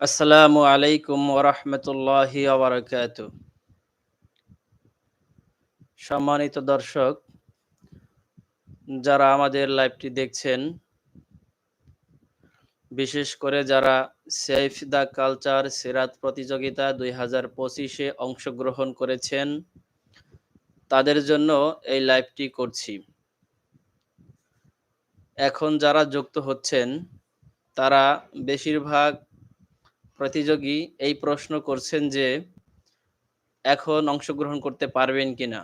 আসসালামু আলাইকুম ওরহমতুল্লাহি ওবরাকাত সম্মানিত দর্শক, যারা আমাদের লাইভটি দেখছেন, বিশেষ করে যারা সেফ দ্য কালচার সিরাত প্রতিযোগিতা দুই হাজার পঁচিশে অংশগ্রহণ করেছেন, তাদের জন্য এই লাইভটি করছি। এখন যারা যুক্ত হচ্ছেন, তারা বেশিরভাগ প্রতিযোগী এই প্রশ্ন করছেন যে, এখন অংশগ্রহণ করতে পারবেন কিনা?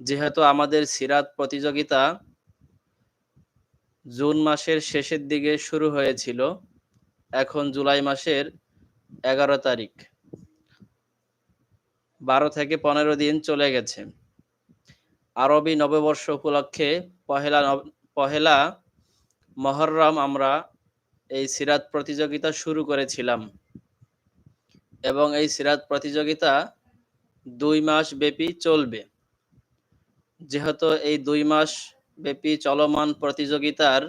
যেহেতু আমাদের সিরাত প্রতিযোগিতা জুন মাসের শেষের দিকে শুরু হয়েছিল, এখন জুলাই মাসের এগারো তারিখ। বারো থেকে পনেরো দিন চলে গেছে। আরবি নববর্ষ উপলক্ষে পহেলা পহেলা মহরম আমরা এই সিরাত প্রতিযোগিতা শুরু করেছিলাম। এবং এই সিরাত প্রতিযোগিতা দুই মাস ব্যাপী চলবে। যেহেতু এই দুই মাস ব্যাপী চলমান প্রতিযোগিতার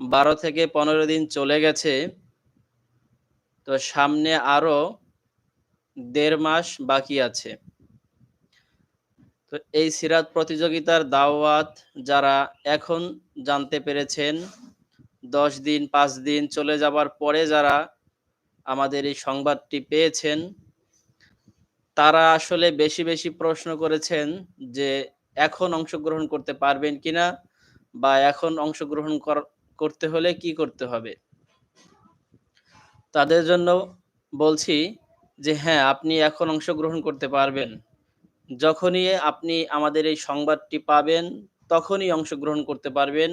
বারো থেকে পনেরো দিন চলে গেছে, তো সামনে আরও দেড় মাস বাকি আছে। তো এই সিরাত প্রতিযোগিতার দাওয়াত যারা এখন জানতে পেরেছেন দশ দিন, পাঁচ দিন চলে যাবার পরে যারা আমাদের এই সংবাদটি পেয়েছেন, তারা আসলে বেশি বেশি প্রশ্ন করেছেন যে এখন অংশগ্রহণ করতে পারবেন কিনা বা এখন অংশগ্রহণ করতে হলে কি করতে হবে? তাদের জন্য বলছি যে হ্যাঁ আপনি এখন অংশগ্রহণ করতে পারবেন। যখনই আপনি আমাদের এই সংবাদটি পাবেন, তখনই অংশগ্রহণ করতে পারবেন।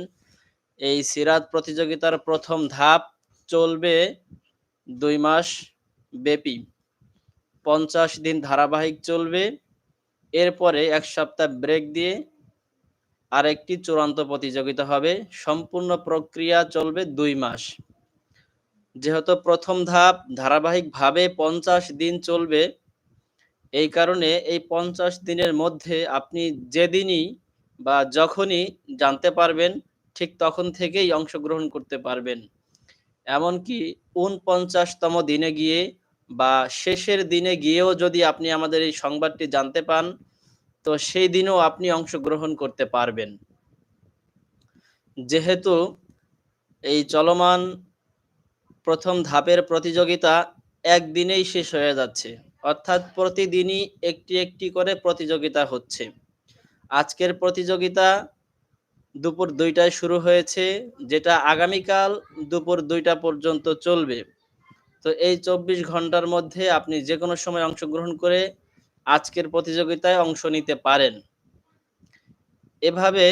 এই সিরাত প্রতিযোগিতার প্রথম ধাপ চলবে দুই মাস ব্যাপী। পঞ্চাশ দিন ধারাবাহিক চলবে। এরপরে এক সপ্তাহ ব্রেক দিয়ে আরেকটি চূড়ান্ত প্রতিযোগিতা হবে। সম্পূর্ণ প্রক্রিয়া চলবে দুই মাস। যেহেতু প্রথম ধাপ ধারাবাহিকভাবে পঞ্চাশ দিন চলবে, এই কারণে এই পঞ্চাশ দিনের মধ্যে আপনি যেদিনই বা যখনই জানতে পারবেন ঠিক তখন থেকেই অংশগ্রহণ করতে পারবেন। এমনকি উনপঞ্চাশতম দিনে গিয়ে বা শেষের দিনে গিয়েও যদি আপনি আমাদের এই সংবাদটি জানতে পান, তো সেই দিনও আপনি অংশগ্রহণ করতে পারবেন। যেহেতু এই চলমান প্রথম ধাপের প্রতিযোগিতা একদিনেই শেষ হয়ে যাচ্ছে, অর্থাৎ প্রতিদিনই একটি একটি করে প্রতিযোগিতা হচ্ছে। আজকের প্রতিযোগিতা দুপুর দুইটায় শুরু হয়েছে, যেটা আগামীকাল দুপুর দুইটা পর্যন্ত চলবে। তো এই চব্বিশ ঘণ্টার মধ্যে আপনি যে কোনো সময় অংশগ্রহণ করে আজকের প্রতিযোগিতায় অংশ নিতে পারেন। এভাবে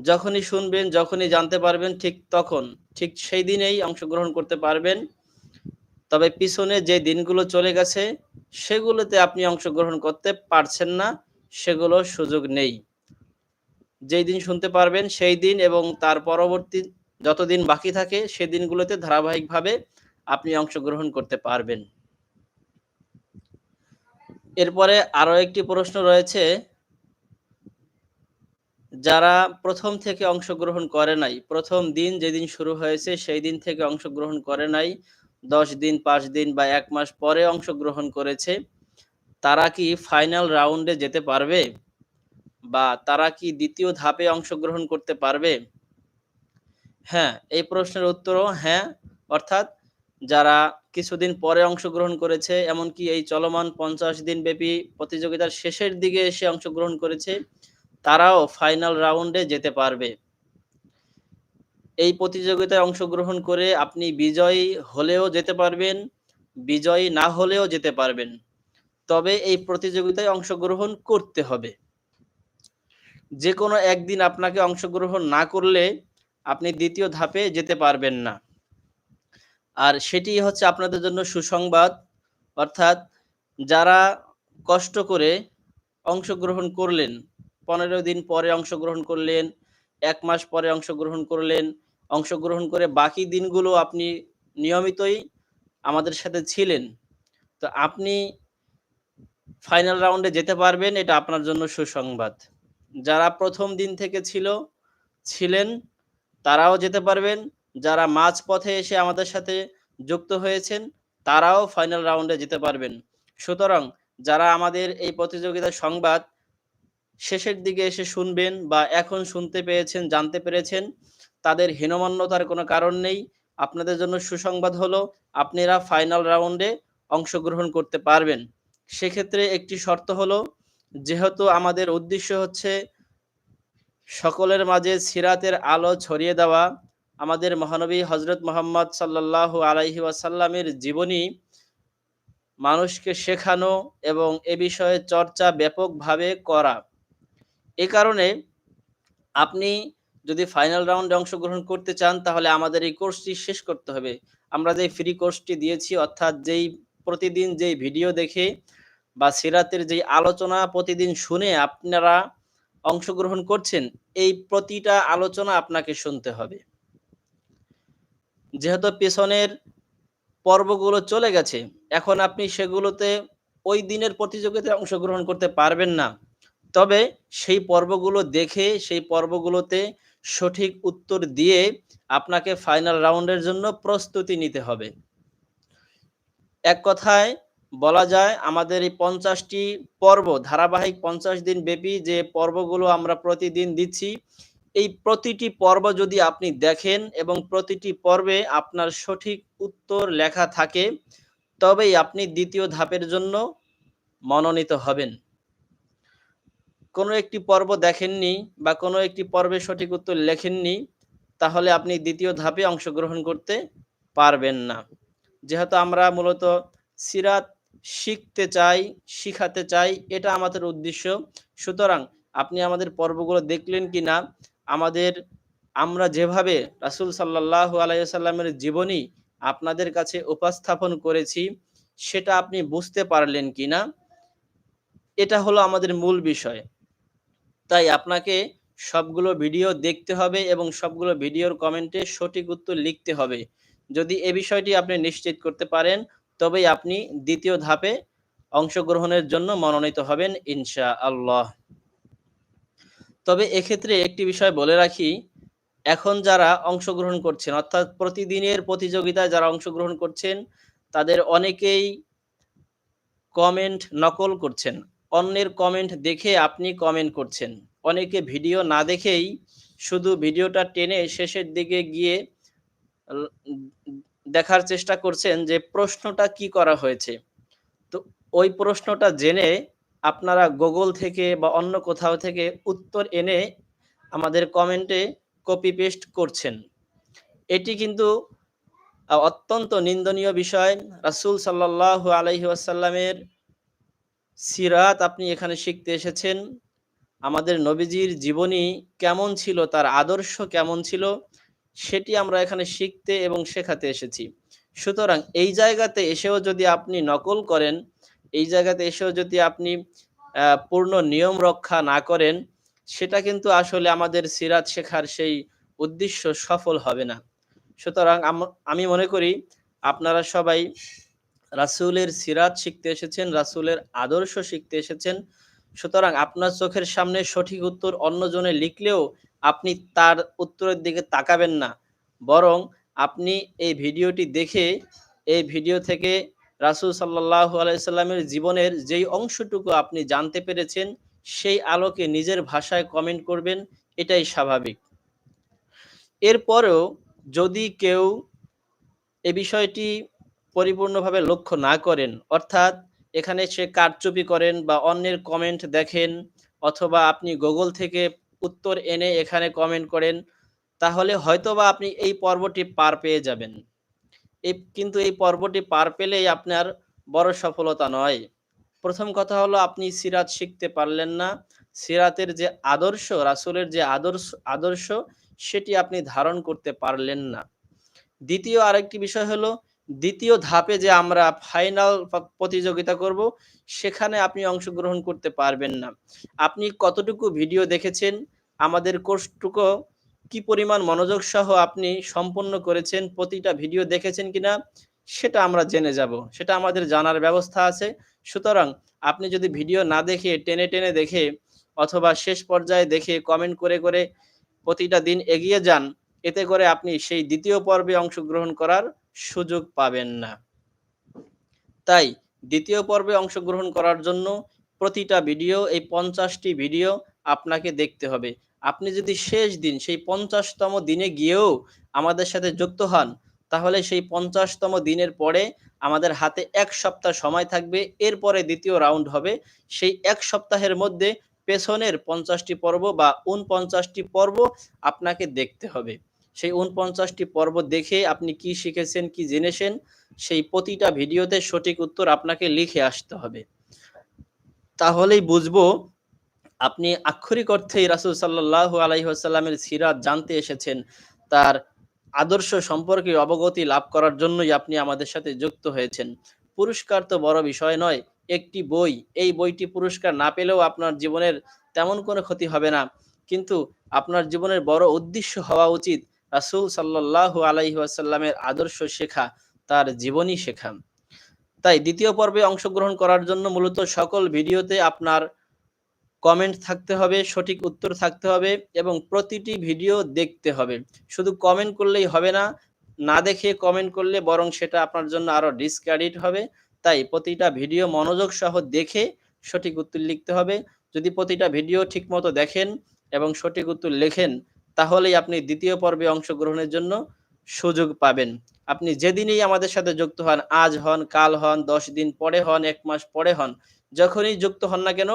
যখনই শুনবেন, যখনই জানতে পারবেন, ঠিক তখন, ঠিক সেই দিনেই অংশগ্রহণ করতে পারবেন। তবে পিছনে যে দিনগুলো চলে গেছে, সেগুলোতে আপনি অংশগ্রহণ করতে পারছেন না, সেগুলো সুযোগ নেই। যেই দিন শুনতে পারবেন, সেই দিন এবং তার পরবর্তী যতদিন বাকি থাকে, সেই দিনগুলোতে ধারাবাহিকভাবে আপনি অংশগ্রহণ করতে পারবেন। এরপরে আরও একটি প্রশ্ন রয়েছে, যারা প্রথম থেকে অংশগ্রহণ করে নাই, প্রথম দিন যেদিন শুরু হয়েছে, সেই দিন থেকে অংশগ্রহণ করে নাই, দশ দিন, পাঁচ দিন বা এক মাস পরে অংশগ্রহণ করেছে, তারা কি ফাইনাল রাউন্ডে যেতে পারবে? বা তারা কি দ্বিতীয় ধাপে অংশগ্রহণ করতে পারবে? হ্যাঁ এই প্রশ্নের উত্তরও হ্যাঁ অর্থাৎ যারা কিছুদিন পরে অংশগ্রহণ করেছে, এমনকি এই চলমান পঞ্চাশ দিন ব্যাপী প্রতিযোগিতার শেষের দিকে এসে অংশগ্রহণ করেছে, তারাও ফাইনাল রাউন্ডে যেতে পারবে। এই প্রতিযোগিতায় অংশগ্রহণ করে আপনি বিজয়ী হলেও যেতে পারবেন, বিজয়ী না হলেও যেতে পারবেন। তবে এই প্রতিযোগিতায় অংশগ্রহণ করতে হবে। যে কোনো একদিন আপনাকে অংশগ্রহণ না করলে আপনি দ্বিতীয় ধাপে যেতে পারবেন না। আর সেটি হচ্ছে আপনাদের জন্য সুসংবাদ। অর্থাৎ যারা কষ্ট করে অংশগ্রহণ করলেন, পনেরো দিন পরে অংশগ্রহণ করলেন, এক মাস পরে অংশগ্রহণ করলেন, অংশগ্রহণ করে বাকি দিনগুলো আপনি নিয়মিতই আমাদের সাথে ছিলেন, তো আপনি ফাইনাল রাউন্ডে যেতে পারবেন, এটা আপনার জন্য সুসংবাদ। যারা প্রথম দিন থেকে ছিল, ছিলেন, তারাও যেতে পারবেন। যারা মাঝপথে এসে আমাদের সাথে যুক্ত হয়েছেন, তারাও ফাইনাল রাউন্ডে যেতে পারবেন। সুতরাং যারা আমাদের এই প্রতিযোগিতার সংবাদ শেষের দিকে এসে শুনবেন বা এখন শুনতে পেয়েছেন, জানতে পেরেছেন, তাদের হীনমান্যতার কোনো কারণ নেই। আপনাদের জন্য সুসংবাদ হলো, আপনারা ফাইনাল রাউন্ডে অংশগ্রহণ করতে পারবেন। সেক্ষেত্রে একটি শর্ত হলো যেহেতু আমাদের উদ্দেশ্য হচ্ছে সকলের মাঝে সিরাতের আলো ছড়িয়ে দেওয়া, আমাদের মহানবী হজরত মোহাম্মদ সাল্লাহ আলাইহি ওয়াসাল্লামের জীবনী মানুষকে শেখানো এবং এ বিষয়ে চর্চা ব্যাপকভাবে করা। এ কারণে আপনি যদি ফাইনাল রাউন্ডে অংশগ্রহণ করতে চান, তাহলে আমাদের এই কোর্সটি শেষ করতে হবে। আমরা যে ফ্রি কোর্সটি দিয়েছি, অর্থাৎ যেই প্রতিদিন যেই ভিডিও দেখে বা সিরাতের যেই আলোচনা প্রতিদিন শুনে আপনারা অংশগ্রহণ করছেন, এই প্রতিটা আলোচনা আপনাকে শুনতে হবে। যেহেতু পেছনের পর্বগুলো চলে গেছে, এখন আপনি সেগুলোতে ওই দিনের প্রতিযোগিতায় অংশগ্রহণ করতে পারবেন না। তবে সেই পর্বগুলো দেখে, সেই পর্বগুলোতে সঠিক উত্তর দিয়ে আপনাকে ফাইনাল রাউন্ডের জন্য প্রস্তুতি নিতে হবে। এক কথায় বলা যায় আমাদের এই পঞ্চাশটি পর্ব, ধারাবাহিক পঞ্চাশ দিন ব্যাপী যে পর্বগুলো আমরা প্রতিদিন দিচ্ছি, এই প্রতিটি পর্ব যদি আপনি দেখেন এবং প্রতিটি পর্বে আপনার সঠিক উত্তর লেখা থাকে, তবেই আপনি দ্বিতীয় ধাপের জন্য মনোনীত হবেন। কোনো একটি পর্ব দেখেননি বা কোনো একটি পর্বে সঠিক উত্তর লেখেননি, তাহলে আপনি দ্বিতীয় ধাপে অংশগ্রহণ করতে পারবেন না। যেহেতু আমরা মূলত সিরাত শিখতে চাই, শিখাতে চাই, এটা আমাদের উদ্দেশ্য। সুতরাং আপনি আমাদের পর্বগুলো দেখলেন কি না, আমাদের, আমরা যেভাবে রাসুল সাল্লাহ আলাইসাল্লামের জীবনী আপনাদের কাছে উপস্থাপন করেছি, সেটা আপনি বুঝতে পারলেন কি না, এটা হলো আমাদের মূল বিষয়। তাই আপনাকে সবগুলো ভিডিও দেখতে হবে এবং সবগুলো ভিডিওর কমেন্টে সঠিক উত্তর লিখতে হবে। যদি এ বিষয়টি আপনি নিশ্চিত করতে পারেন তবেই আপনি দ্বিতীয় ধাপে অংশগ্রহণের জন্য মনোনীত হবেন ইনশা আল্লাহ তবে এক্ষেত্রে একটি বিষয় বলে রাখি, এখন যারা অংশগ্রহণ করছেন, অর্থাৎ প্রতিদিনের প্রতিযোগিতায় যারা অংশগ্রহণ করছেন, তাদের অনেকেই কমেন্ট নকল করছেন। অন্যের কমেন্ট দেখে আপনি কমেন্ট করছেন। অনেকে ভিডিও না দেখেই শুধু ভিডিওটা টেনে শেষের দিকে গিয়ে দেখার চেষ্টা করছেন যে প্রশ্নটা কি করা হয়েছে। তো ওই প্রশ্নটা জেনে আপনারা গুগল থেকে বা অন্য কোথাও থেকে উত্তর এনে আমাদের কমেন্টে কপি পেস্ট করছেন। এটি কিন্তু অত্যন্ত নিন্দনীয় বিষয়। রাসুল সাল্লাহ আলহি আসাল্লামের সিরাত আপনি এখানে শিখতে এসেছেন। আমাদের নবীজির জীবনী কেমন ছিল, তার আদর্শ কেমন ছিল সেটি আমরা এখানে শিখতে এবং শেখাতে এসেছি। সুতরাং এই জায়গাতে এসেও যদি আপনি নকল করেন, এই জায়গাতে এসেও যদি আপনি পূর্ণ নিয়ম রক্ষা না করেন, সেটা কিন্তু আসলে আমাদের সিরাত শেখার সেই উদ্দেশ্য সফল হবে না। সুতরাং আমি মনে করি আপনারা সবাই রাসুলের সিরাত শিখতে এসেছেন, রাসুলের আদর্শ শিখতে এসেছেন। সুতরাং আপনার চোখের সামনে সঠিক উত্তর অন্যজনে লিখলেও আপনি তার উত্তরের দিকে তাকাবেন না। বরং আপনি এই ভিডিওটি দেখে এই ভিডিও থেকে রাসুল সাল্লাহ আলাইসাল্লামের জীবনের যেই অংশটুকু আপনি জানতে পেরেছেন, সেই আলোকে নিজের ভাষায় কমেন্ট করবেন, এটাই স্বাভাবিক। এরপরেও যদি কেউ এ বিষয়টি পরিপূর্ণভাবে লক্ষ্য না করেন, অর্থাৎ এখানে সে কারচুপি করেন বা অন্যের কমেন্ট দেখেন, অথবা আপনি গুগল থেকে উত্তর এনে এখানে কমেন্ট করেন, তাহলে হয়তোবা আপনি এই পর্বটি পার পেয়ে যাবেন। এই কিন্তু এই পর্বটি পার পেলেই আপনার বড় সফলতা নয়। প্রথম কথা হলো, আপনি সিরাত শিখতে পারলেন না। সিরাতের যে আদর্শ, রাসুলের যে আদর্শ আদর্শ, সেটি আপনি ধারণ করতে পারলেন না। দ্বিতীয় আরেকটি বিষয় হলো দ্বিতীয় ধাপে যে আমরা ফাইনাল প্রতিযোগিতা করব, সেখানে আপনি অংশগ্রহণ করতে পারবেন না। আপনি কতটুকু ভিডিও দেখেছেন, আমাদের কোর্সটুকু কি পরিমাণ মনোযোগ সহ আপনি সম্পন্ন করেছেন, প্রতিটা ভিডিও দেখেছেন কিনা, সেটা আমরা জেনে যাব। সেটা আমাদের জানার ব্যবস্থা আছে। সুতরাং আপনি যদি ভিডিও না দেখে, টেনে টেনে দেখে অথবা শেষ পর্যায়ে দেখে কমেন্ট করে করে প্রতিটা দিন এগিয়ে যান, এতে করে আপনি সেই দ্বিতীয় পর্বে অংশগ্রহণ করার সুযোগ পাবেন না। তাই দ্বিতীয় পর্বে অংশগ্রহণ করার জন্য প্রতিটা ভিডিও, এই পঞ্চাশটি ভিডিও আপনাকে দেখতে হবে। আপনি যদি শেষ দিন, সেই পঞ্চাশতম দিনে গিয়েও আমাদের সাথে যুক্ত হন, তাহলে সেই পঞ্চাশতম দিনের পরে আমাদের হাতে এক সপ্তাহ সময় থাকবে। এরপরে দ্বিতীয় রাউন্ড হবে। সেই এক সপ্তাহের মধ্যে পেছনের পঞ্চাশটি পর্ব বা উনপঞ্চাশটি পর্ব আপনাকে দেখতে হবে। সেই উনপঞ্চাশটি পর্ব দেখে আপনি কি শিখেছেন, কি জেনেছেন, সেই প্রতিটা ভিডিওতে সঠিক উত্তর আপনাকে লিখে আসতে হবে। তাহলেই বুঝব আপনি আক্ষরিক অর্থেই রাসুল সাল্লাহ আলাইসাল্লামের সিরাত জানতে এসেছেন। তার আদর্শ সম্পর্কে অবগতি লাভ করার জন্যই আপনি আমাদের সাথে যুক্ত হয়েছেন। পুরস্কার তো বড় বিষয় নয়, একটি বই। এই বইটি পুরস্কার না পেলেও আপনার জীবনের তেমন কোনো ক্ষতি হবে না। কিন্তু আপনার জীবনের বড় উদ্দেশ্য হওয়া উচিত রাসুল সাল্লাহ আলাইহি আসাল্লামের আদর্শ শেখা, তার জীবনী শেখা। তাই দ্বিতীয় পর্বে অংশগ্রহণ করার জন্য মূলত সকল ভিডিওতে আপনার কমেন্ট থাকতে হবে, সঠিক উত্তর থাকতে হবে এবং প্রতিটি ভিডিও দেখতে হবে। শুধু কমেন্ট করলেই হবে না না দেখে কমেন্ট করলে বরং সেটা আপনার জন্য আরও ডিসক্রেডিট হবে। তাই প্রতিটা ভিডিও মনোযোগ সহ দেখে সঠিক উত্তর লিখতে হবে। যদি প্রতিটা ভিডিও ঠিকমতো দেখেন এবং সঠিক উত্তর লেখেন তাহলেই আপনি দ্বিতীয় পর্বে অংশগ্রহণের জন্য সুযোগ পাবেন। আপনি যেদিনই আমাদের সাথে যুক্ত হন, আজ হন, কাল হন, দশ দিন পরে হন, এক মাস পরে হন, যখনই যুক্ত হন না কেন,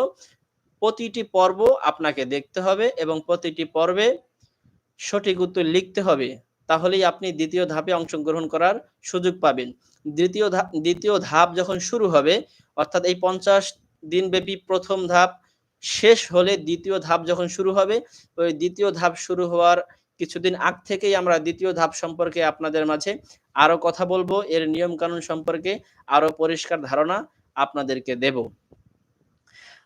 প্রতিটি পর্ব আপনাকে দেখতে হবে এবং প্রতিটি পর্বে সঠিক উত্তর লিখতে হবে। তাহলেই আপনি দ্বিতীয় ধাপে অংশগ্রহণ করার সুযোগ পাবেন। দ্বিতীয় ধাপ দ্বিতীয় ধাপ যখন শুরু হবে, অর্থাৎ এই পঞ্চাশ দিনব্যাপী প্রথম ধাপ শেষ হলে দ্বিতীয় ধাপ যখন শুরু হবে, ওই দ্বিতীয় ধাপ শুরু হওয়ার কিছুদিন আগ থেকেই আমরা দ্বিতীয় ধাপ সম্পর্কে আপনাদের মাঝে আরও কথা বলব। এর নিয়ম কানুন সম্পর্কে আরও পরিষ্কার ধারণা আপনাদেরকে দেব।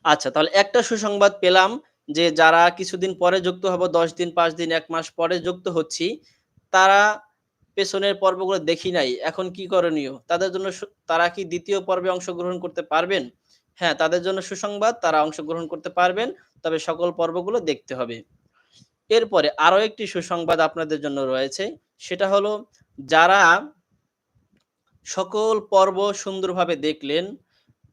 আচ্ছা তাহলে একটা সুসংবাদ পেলাম যে যারা কিছুদিন পরে যুক্ত হব, দশ দিন, পাঁচ দিন, এক মাস পরে যুক্ত হচ্ছি, তারা পেছনের পর্বগুলো দেখি নাই। এখন কি করণীয়? তাদের জন্য তারা কি দ্বিতীয় পর্বে অংশগ্রহণ করতে পারবেন? হ্যাঁ তাদের জন্য সুসংবাদ, তারা অংশগ্রহণ করতে পারবেন, তবে সকল পর্বগুলো দেখতে হবে। এরপরে আরও একটি সুসংবাদ আপনাদের জন্য রয়েছে, সেটা হলো, যারা সকল পর্ব সুন্দরভাবে দেখলেন,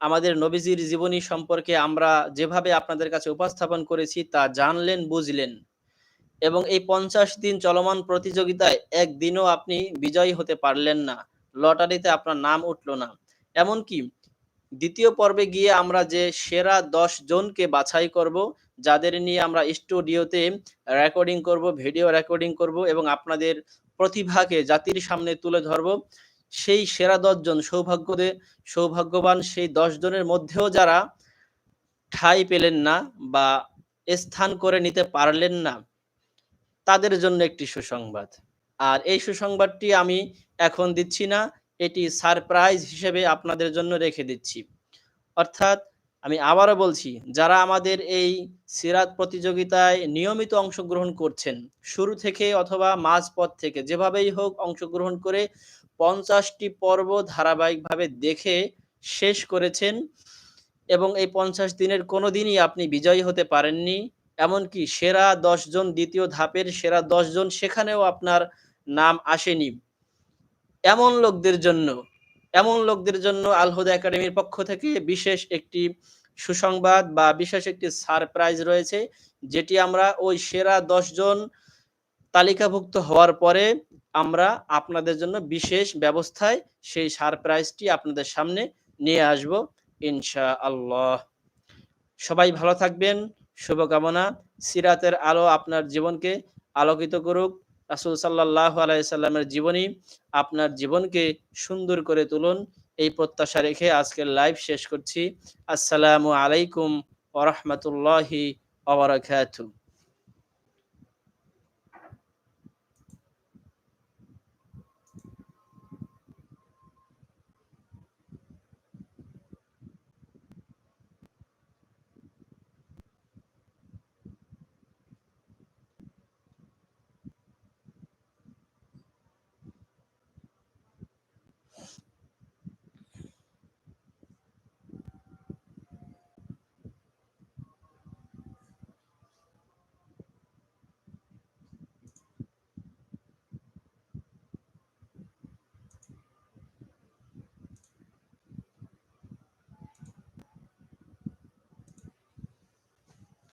আমাদের নবীজির জীবনী সম্পর্কে আমরা যেভাবে আপনাদের কাছে উপস্থাপন করেছি তা জানলেন, বুঝলেন। এবং এই পঞ্চাশ দিন চলমান প্রতিযোগিতায় একদিনও আপনি বিজয়ী হতে পারলেন না, লটারিতে আপনার নাম উঠল না। এমনকি দ্বিতীয় পর্বে গিয়ে আমরা যে সেরা দশ জনকে বাছাই করব, যাদের নিয়ে আমরা স্টুডিওতে রেকর্ডিং করব ভিডিও রেকর্ডিং করব এবং আপনাদের প্রতিভাকে জাতির সামনে তুলে ধরব, সেই সেরা দশজন সৌভাগ্যদে, সৌভাগ্যবান সেই দশ জনের মধ্যেও যারা ঠাই পেলেন না বা স্থান করে নিতে পারলেন না, তাদের জন্য একটি সুসংবাদ। আর এই সুসংবাদটি আমি এখন দিচ্ছি না এটি সারপ্রাইজ হিসেবে আপনাদের জন্য রেখে দিচ্ছি। অর্থাৎ আমি আবারও বলছি, যারা আমাদের এই সিরাত প্রতিযোগিতায় নিয়মিত অংশগ্রহণ করছেন, শুরু থেকে অথবা মাঝপথ থেকে যেভাবেই হোক অংশগ্রহণ করে পঞ্চাশটি পর্ব ধারাবাহিকভাবে দেখে শেষ করেছেন এবং এই পঞ্চাশ দিনের কোনো দিনই আপনি বিজয়ী হতে পারেননি। এমনকি সেরা জন দ্বিতীয় ধাপের সেরা জন সেখানেও আপনার নাম আসেনি। এমন লোকদের জন্য, এমন লোকদের জন্য আলহুদা একাডেমির পক্ষ থেকে বিশেষ একটি সুসংবাদ বা বিশেষ একটি সারপ্রাইজ রয়েছে, যেটি আমরা ওই সেরা জন তালিকাভুক্ত হওয়ার পরে আমরা আপনাদের জন্য বিশেষ ব্যবস্থায় সেই সারপ্রাইজটি আপনাদের সামনে নিয়ে আসব ইনশা আল্লাহ সবাই ভালো থাকবেন, শুভকামনা, সিরাতের আলো আপনার জীবনকে আলোকিত করুক। রাসুল সাল্লাহ আলাইসাল্লামের জীবনী আপনার জীবনকে সুন্দর করে তুলুন। এই প্রত্যাশা রেখে আজকের লাইভ শেষ করছি। আসসালামু আলাইকুম ওরহমতুল্লাহি ওবরাকাতু